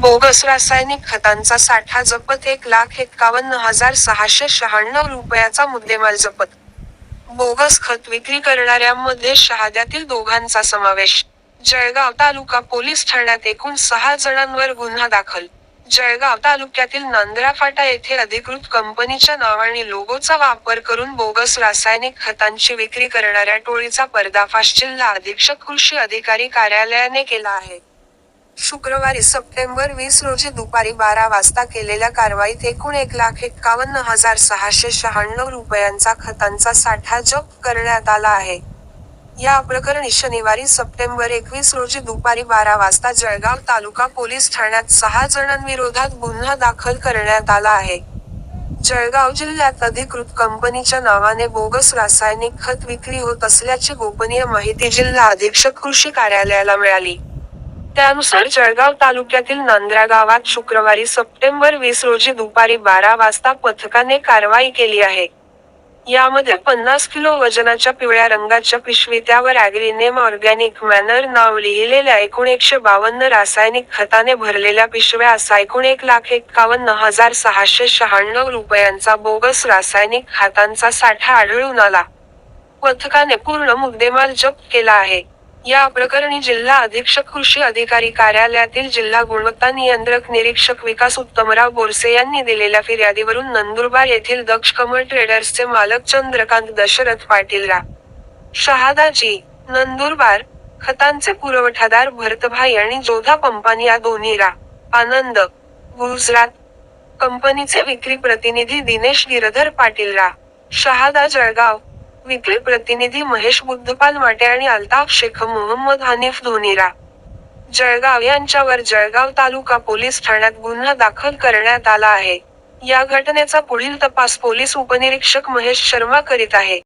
Bogus रासायनिक खतांचा साठा जपत एक लाख एक्कावन्न हजार सहाशे शहाण्णव रुपयाचा मुद्देमाल जपत. बोगस खत विक्री करणाऱ्यांमध्ये शहाद्यातील दोघांचा समावेश. जळगाव तालुका पोलीस ठाण्यात एकूण सहा जणांवर गुन्हा दाखल. जळगाव तालुक्यातील नांद्राफाटा येथे अधिकृत कंपनीच्या नावाने लोगोचा वापर करून बोगस रासायनिक खतांची विक्री करणाऱ्या टोळीचा पर्दाफाश जिल्हा अधीक्षक कृषी अधिकारी कार्यालयाने केला आहे. शुक्रवारी सप्टेंबर वीस रोजी दुपारी बारा वाजता केलेल्या कारवाईत एकूण एक लाख एक्कावन्न हजार सहाशे शहाण्णव रुपयांचा खतांचा साठा जप्त करण्यात आला आहे. या प्रकरणी शनिवारी सप्टेंबर एकवीस रोजी दुपारी बारा वाजता जळगाव तालुका पोलीस ठाण्यात सहा जणांविरोधात गुन्हा दाखल करण्यात आला आहे. जळगाव जिल्ह्यात अधिकृत कंपनीच्या नावाने बोगस रासायनिक खत विक्री होत असल्याची गोपनीय माहिती जिल्हा अधीक्षक कृषी कार्यालयाला मिळाली. त्यानुसार जळगाव तालुक्यातील नांद्रा गावात शुक्रवारी सप्टेंबर वीस रोजी दुपारी बारा वाजता पथकाने कारवाई केली आहे. यामध्ये पन्नास किलो वजनाच्या पिवळ्या रंगाच्या पिशवी त्यावर अॅग्रीनेम ऑर्गॅनिक मॅनर नाव लिहिलेल्या एकूण एकशे बावन्न रासायनिक खताने भरलेल्या पिशव्या असा एकूण एक लाख एक्कावन्न हजार सहाशे शहाण्णव रुपयांचा बोगस रासायनिक खतांचा साठा आढळून आला. पथकाने पूर्ण मुद्देमाल जप्त केला आहे. या प्रकरणी जिल्हा अधीक्षक कृषी अधिकारी कार्यालयातील जिल्हा गुणवत्ता नियंत्रक निरीक्षक विकास उत्तमराव बोरसे यांनी दिलेल्या फिर्यादीवरून नंदुरबार येथील दक्ष कमल ट्रेडर्सचे मालक चंद्रकांत दशरथ पाटील रा. शहादाजी नंदुरबार, खतांचे पुरवठादार भरतभाई आणि जोधा पंपानी या दोन्ही रा. आनंद, गुजरात. कंपनीचे विक्री प्रतिनिधी दिनेश गिरधर पाटील रा. शहादा जळगाव. विक्रे प्रतिनिधी महेश बुद्धपाल माटे आणि अल्ताफ शेख मोहम्मद हनीफ धोनीरा जळगाव यांच्यावर जळगाव तालुका पोलीस ठाण्यात गुन्हा दाखल करण्यात आला आहे. या घटनेचा पुढील तपास पोलीस उपनिरीक्षक महेश शर्मा करीत आहे.